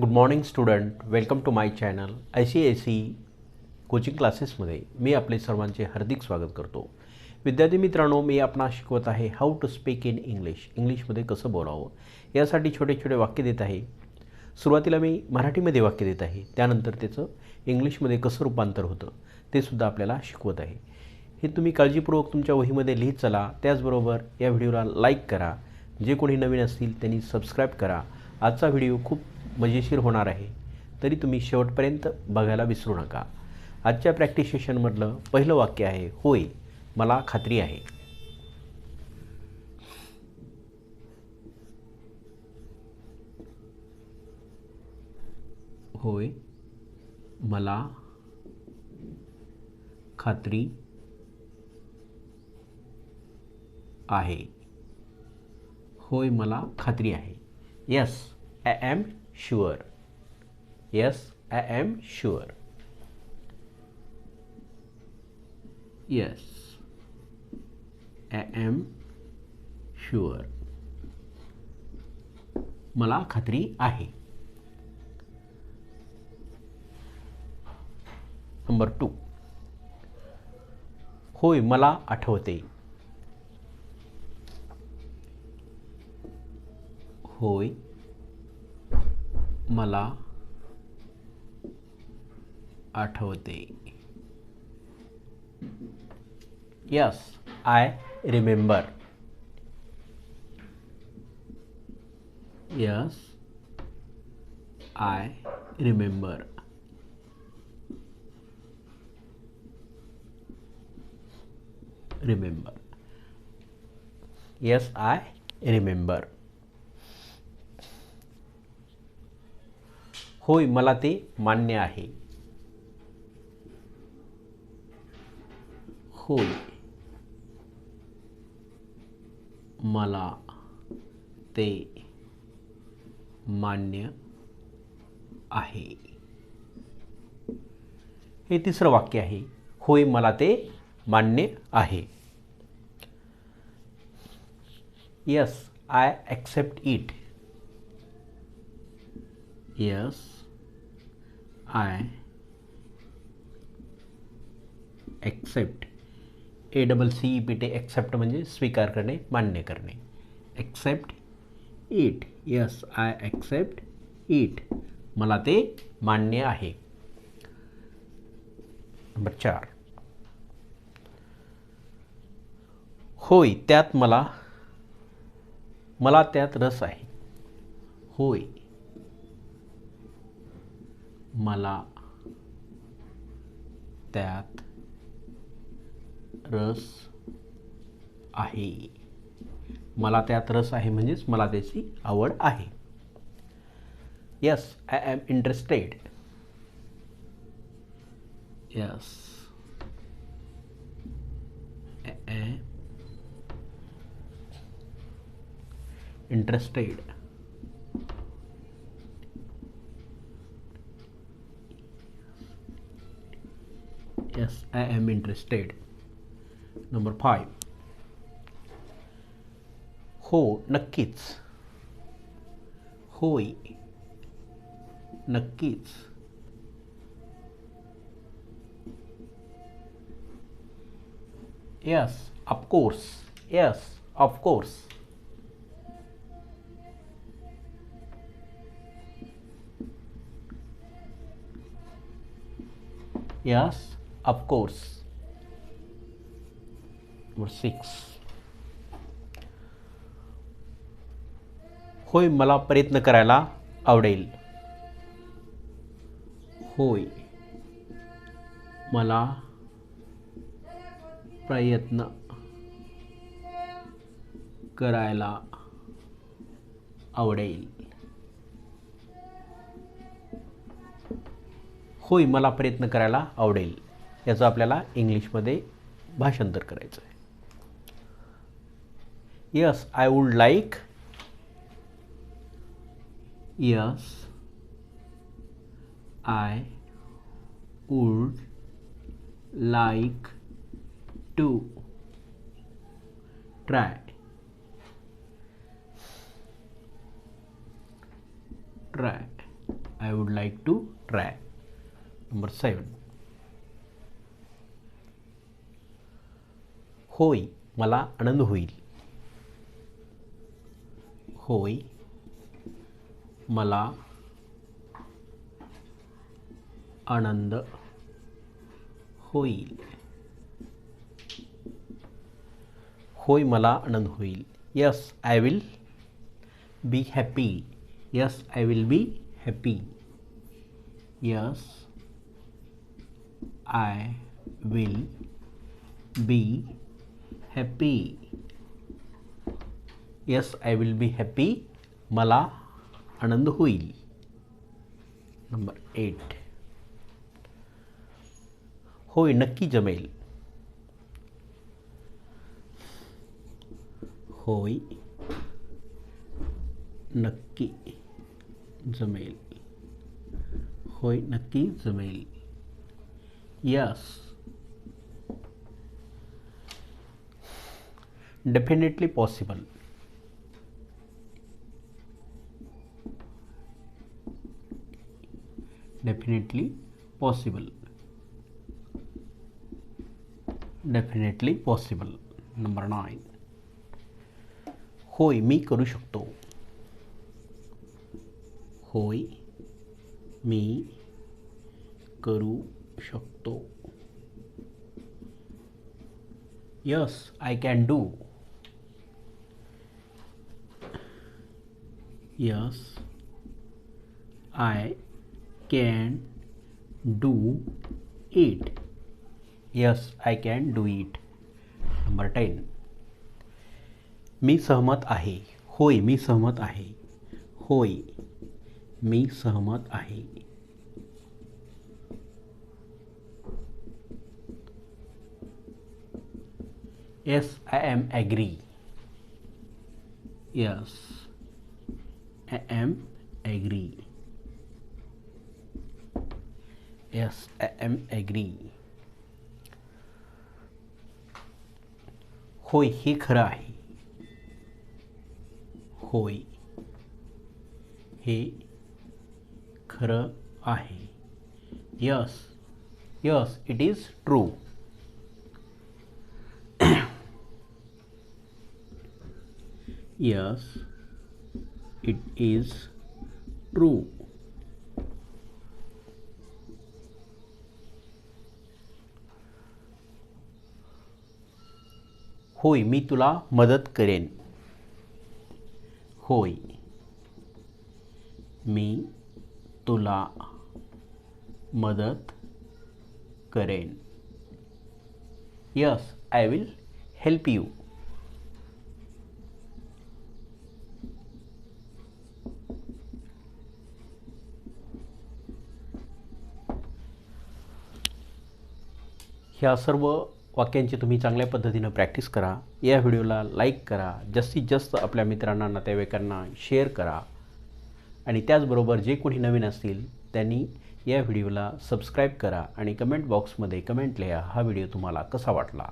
Good morning student welcome to my channel I C I C coaching क्लासेसमध्ये मी आपले सर्वांचे हार्दिक स्वागत करतो. विद्यार्थी मित्रांनो मी आपणास शिकवत आहे how to speak in English इंग्लिशमध्ये कसं बोलावं? यासाठी छोटे छोटे वाक्य देत आहे. सुरुवातीला मी मराठीमध्ये वाक्य देत आहे. त्यानंतर त्याचं इंग्लिशमध्ये कसं रूपांतर होतं ते सुद्धा आपल्याला शिकवत आहे. हे तुम्ही काळजीपूर्वक तुमच्या वहीमध्ये लिहित चला. त्याचबरोबर या व्हिडिओला लाईक करा. जे कोणी नवीन असतील त्यांनी सबस्क्राईब करा. आजचा व्हिडिओ खूप मजेशीर होणार आहे तरी तुम्ही शेवटपर्यंत बघायला विसरू नका. आजच्या प्रॅक्टिस सेशनमधलं पहिलं वाक्य आहे होय मला खात्री आहे. होय मला खात्री आहे. होय मला खात्री आहे. Yes I am sure. Yes I am sure yes I am sure मला खात्री आहे. नंबर टू होय मला आठवते. होय मला आठवते. Yes I remember yes I remember remember yes I remember होय मला ते मान्य आहे. होय. मला ते मान्य आहे. हे तिसरं वाक्य आहे. होय मला ते मान्य आहे. Yes I accept it yes I accept A double C E P T accept म्हणजे स्वीकार करणे मान्य करणे. Accept it yes I accept it मला ते मान्य आहे. नंबर चार. होय त्यात मला मला त्यात रस आहे. होय. मला त्यात रस आहे. मला त्यात रस आहे म्हणजेच मला त्याची आवड आहे. Yes I am interested yes interested yes i am interested number 5 हो नक्कीच होय नक्कीच yes of course yes of course yes of course. Number 6 होय मला प्रयत्न करायला आवडेल. होय मला प्रयत्न करायला आवडेल. होय मला प्रयत्न करायला आवडेल. याचं आपल्याला इंग्लिशमध्ये भाषांतर करायचं आहे yes I would like yes I would like to try try I would like to try number seven होय मला आनंद होईल. होय मला आनंद होईल. होय मला आनंद होईल. Yes I will be happy yes I will be happy yes I will be happy yes I will be happy मला आनंद होईल नंबर एट होय नक्की जमेल होय नक्की जमेल होय नक्की जमेल yes definitely possible definitely possible definitely possible number nine होय मी करू शकतो. होय मी करू शकतो. Yes I can do yes I can do it yes I can do it number ten मी सहमत आहे. होय मी सहमत आहे. होय मी सहमत आहे. Yes I am agree yes I am agree yes I am agree होय हे खरं आहे होय हे खरं आहे yes yes it is true yes it is true होय मी तुला मदत करेन. होय मी तुला मदत करेन. Yes I will help you ह्या सर्व वाक्यांची तुम्ही चांगल्या पद्धतीनं प्रॅक्टिस करा. या व्हिडिओला लाईक करा. जास्तीत जास्त आपल्या मित्रांना नातेवाईकांना शेअर करा. आणि त्याचबरोबर जे कोणी नवीन असतील त्यांनी या व्हिडिओला सबस्क्राईब करा. आणि कमेंट बॉक्समध्ये कमेंट लिहा. हा व्हिडिओ तुम्हाला कसा वाटला?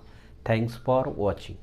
Thanks for watching